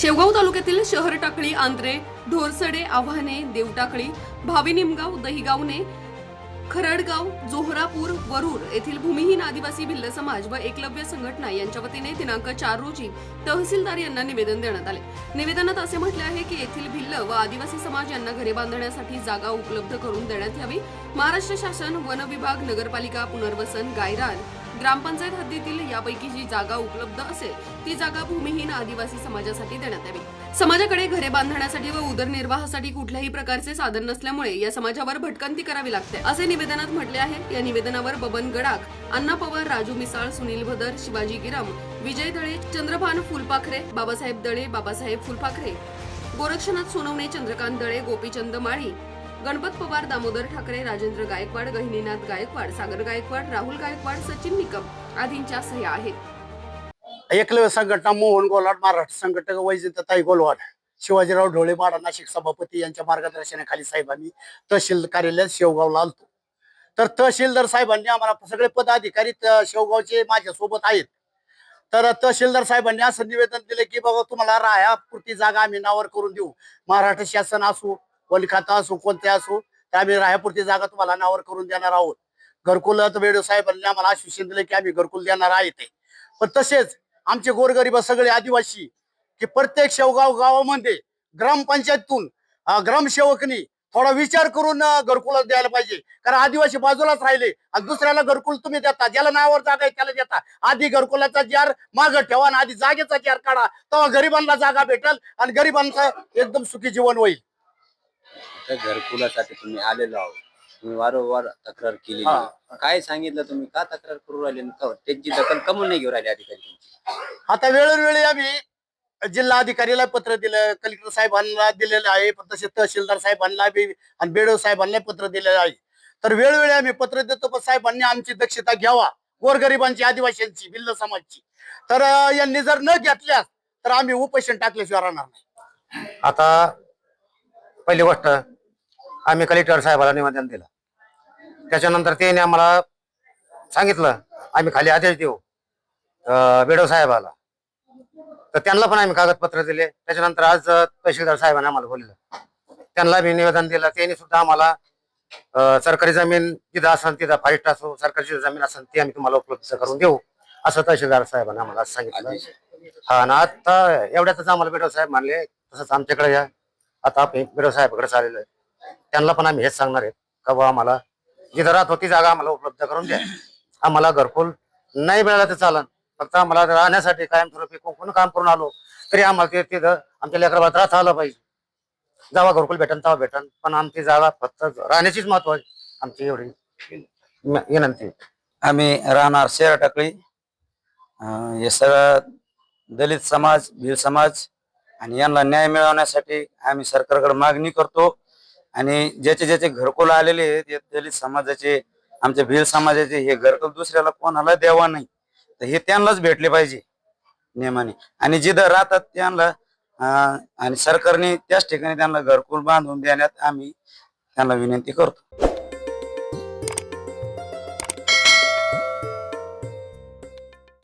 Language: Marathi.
शेवगाव तालुक्यातील शहर टाकळी आंध्रे ढोरसडे आव्हाने देवटाकळी भावी निमगाव दहिगावने खरडगाव जोहरापूर वरूर येथील भूमिहीन आदिवासी भिल्ल समाज व एकलव्य संघटना यांच्या वतीने दिनांक चार रोजी तहसीलदार यांना निवेदन देण्यात आले. निवेदनात असे म्हटले आहे की येथील भिल्ल व आदिवासी समाज यांना घरे बांधण्यासाठी जागा उपलब्ध करून देण्यात यावी. महाराष्ट्र शासन वन विभाग नगरपालिका पुनर्वसन गायरान ग्रामपंचायत हद्दीतील यापैकी जी जागा उपलब्ध असेल ती जागा भूमिहीन आदिवासी समाजासाठी देण्यात यावी. समाजाकडे घरे बांधण्यासाठी व उदरनिर्वाहासाठी कुठल्याही प्रकारचे साधन नसल्यामुळे या समाजावर भटकंती करावी लागते असे निवेदनात म्हटले आहे. या निवेदनावर बबन गडाख अण्णा पवार राजू मिसाळ सुनील भदर शिवाजी गिरम विजय दळे चंद्रभान फुलपाखरे बाबासाहेब दळे बाबासाहेब फुलपाखरे गोरक्षनाथ सोनवणे चंद्रकांत दळे गोपीचंद माळी गणपत पवार दामोदर ठाकरे राजेंद्र गायकवाड गहिनीनाथ गायकवाड सागर गायकवाड राहुल गायकवाड सचिन निकम आदींच्या सह्या आहेत. एकलव्य संघटना मोहन गोलाड महाराष्ट्र संघटक वैजंतताई गोलवाड शिवाजीराव ढोळेमाडा नाशिक सभापती यांच्या मार्गदर्शनाखाली साहेबांनी तहसील कार्यालयात शेवगावला आलतो. तर तहसीलदार साहेबांनी आम्हाला सगळे पदाधिकारी शेवगावचे माझ्यासोबत आहेत. तर तहसीलदार साहेबांनी असं निवेदन दिलं की बाबा तुम्हाला राहापुरती जागा आम्ही नावर करून देऊ. महाराष्ट्र शासन असो कोलकाता असो कोणते असो तर आम्ही राहापुरती जागा तुम्हाला नावावर करून देणार आहोत. घरकुलात वेडो साहेबांनी आम्हाला आश्वासन दिलं की आम्ही घरकुल देणार आहे ते. पण तसेच आमचे गोरगरीब सगळे आदिवासी की प्रत्येक शेवगाव गावामध्ये ग्रामपंचायतीतून ग्रामसेवकनी थोडा विचार करून घरकुल द्यायला पाहिजे. कारण आदिवासी बाजूलाच राहिले आणि दुसऱ्याला घरकुल तुम्ही देता ज्याला नावावर जागा आहे त्याला देता. आधी घरकुलाचा जार माग ठेवा आणि आधी जागेचा जार काढा तेव्हा गरिबांना जागा भेटल आणि गरिबांचं एकदम सुखी जीवन होईल. त्या घरकुलासाठी तुम्ही आलेलो आहोत. तुम्ही वारंवार तक्रार केली. काय सांगितलं तुम्ही? का तक्रार करू राहिले? आणि का- त्यांची दखल कमून नाही घेऊ राहिले अधिकारी तुमची आता वेळोवेळी आम्ही जिल्हा अधिकारीला पत्र दिलं कलेक्टर साहेबांना दिलेलं आहे पण तसे तहसीलदार साहेबांना बी आणि बेडो साहेबांना पत्र दिलेलं आहे. तर वेळोवेळी आम्ही पत्र देतो पण साहेबांनी आमची दक्षता घ्यावा. गोरगरिबांची आदिवासींची भिल्ल समाजची. तर अं, यांनी जर न घेतल्यास तर आम्ही उपोषण टाकल्याशिवाय राहणार नाही. आता पहिली गोष्ट आम्ही कलेक्टर साहेबाला निवेदन दिलं. त्याच्यानंतर त्याने आम्हाला सांगितलं आम्ही खाली आदेश देऊ. अं, साहेबाला. तर त्यांना पण आम्ही कागदपत्र दिले. त्याच्यानंतर आज तहसीलदार साहेबांनी आम्हाला बोललं त्यांना मी निवेदन दिलं. त्यांनी सुद्धा आम्हाला सरकारी जमीन जिथं असेल तिथं फाईट असो सरकारी जमीन असेल ती आम्ही तुम्हाला उपलब्ध करून देऊ. असं तहसीलदार साहेबांनी आम्हाला आज सांगितलं. हा ना आता एवढ्यातच आम्हाला बेडव साहेब म्हणले तसंच आमच्याकडे या. आता आपण बेडव साहेबाकडे चाललेलं आहे. त्यांना पण आम्ही हेच सांगणार आहे का बाबा आम्हाला जिथं राहतो होती जागा आम्हाला उपलब्ध करून द्या. आम्हाला घरकुल नाही मिळालं तर चालन. फक्त आम्हाला राहण्यासाठी कायमस्वरूपी कोण काम करून आलो तरी आम्हाला ते तिथं आमच्या लेकराबाद राहता आलं पाहिजे. जावा घरकुल भेटन तेव्हा भेटन पण आमची जागा फक्त राहण्याचीच महत्त्व आहे आमची एवढी विनंती आम्ही राहणार शेर टाकळी. हे सगळं दलित समाज भिल समाज आणि यांना न्याय मिळवण्यासाठी आम्ही सरकारकडे मागणी करतो. आणि ज्याचे ज्याचे घरकुल आलेले आहेत दलित समाजाचे आमच्या भिल समाजाचे हे घरकुल दुसऱ्याला कोणाला द्यावा नाही. तर हे त्यांनाच भेटले पाहिजे नियमाने आणि जिथं राहतात त्यांना आणि सरकारने त्याच ठिकाणी त्यांना घरकुल बांधून देण्यात आम्ही त्यांना विनंती करतो.